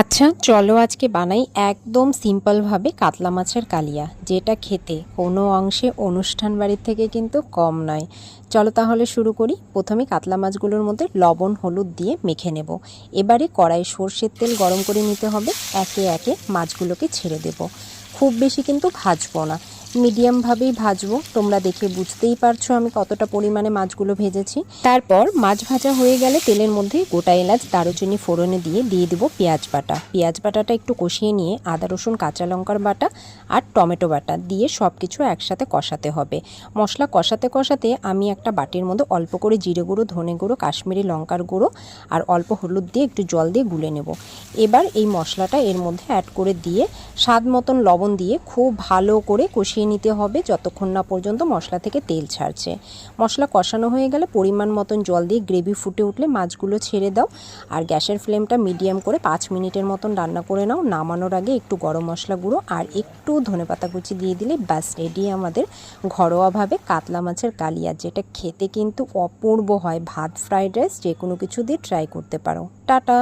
আচ্ছা চলো আজকে বানাই একদম সিম্পলভাবে কাতলা মাছের কালিয়া, যেটা খেতে কোনো অংশে অনুষ্ঠান বাড়ির থেকে কিন্তু কম নয়। চলো তাহলে শুরু করি। প্রথমে কাতলা মাছগুলোর মধ্যে লবণ, হলুদ দিয়ে মেখে নেব। এবারে কড়াই সর্ষের তেল গরম করে নিতে হবে। একে একে মাছগুলোকে ছেড়ে দেব। খুব বেশি কিন্তু ভাজবো না। মিডিয়ামভাবেই ভাজবো। তোমরা দেখে বুঝতেই পারছ আমি কতটা পরিমাণে মাছগুলো ভেজেছি। তারপর মাছ ভাজা হয়ে গেলে তেলের মধ্যে গোটা এলাচ, দারুচিনি ফোড়নে দিয়ে দিয়ে দিব পেঁয়াজ বাটা। পেঁয়াজ বাটাটা একটু কষিয়ে নিয়ে, আদা, রসুন, কাঁচা লঙ্কার বাটা আর টমেটো বাটা দিয়ে সব কিছু একসাথে কষাতে হবে। মশলা কষাতে কষাতে আমি একটা বাটির মধ্যে অল্প করে জিরে গুঁড়ো, ধনে গুঁড়ো, কাশ্মীরি লঙ্কার গুঁড়ো আর অল্প হলুদ দিয়ে একটু জল দিয়ে গুলে নেব। এবার এই মশলাটা এর মধ্যে অ্যাড করে দিয়ে, স্বাদ মতন লবণ দিয়ে খুব ভালো করে কষিয়ে নিতে হবে যতক্ষণ না পর্যন্ত মশলা থেকে তেল ছাড়ছে। মশলা কষানো হয়ে গেলে পরিমাণ মতন জল দিয়ে গ্রেভি ফুটে উঠলে মাছগুলো ছেড়ে দাও। আর গ্যাসের ফ্লেমটা মিডিয়াম করে পাঁচ মিনিটের মতন রান্না করে নাও। নামানোর আগে একটু গরম মশলা গুঁড়ো আর একটু ধনেপাতা কুচি দিয়ে দিলে ব্যাস রেডি আমাদের ঘরোয়াভাবে কাতলা মাছের কালিয়া যেটা খেতে কিন্তু অপূর্ব হয়। ভাত ফ্রাইড রাইস যে কোনো কিছু দিয়ে ট্রাই করতে পারো। টাটা!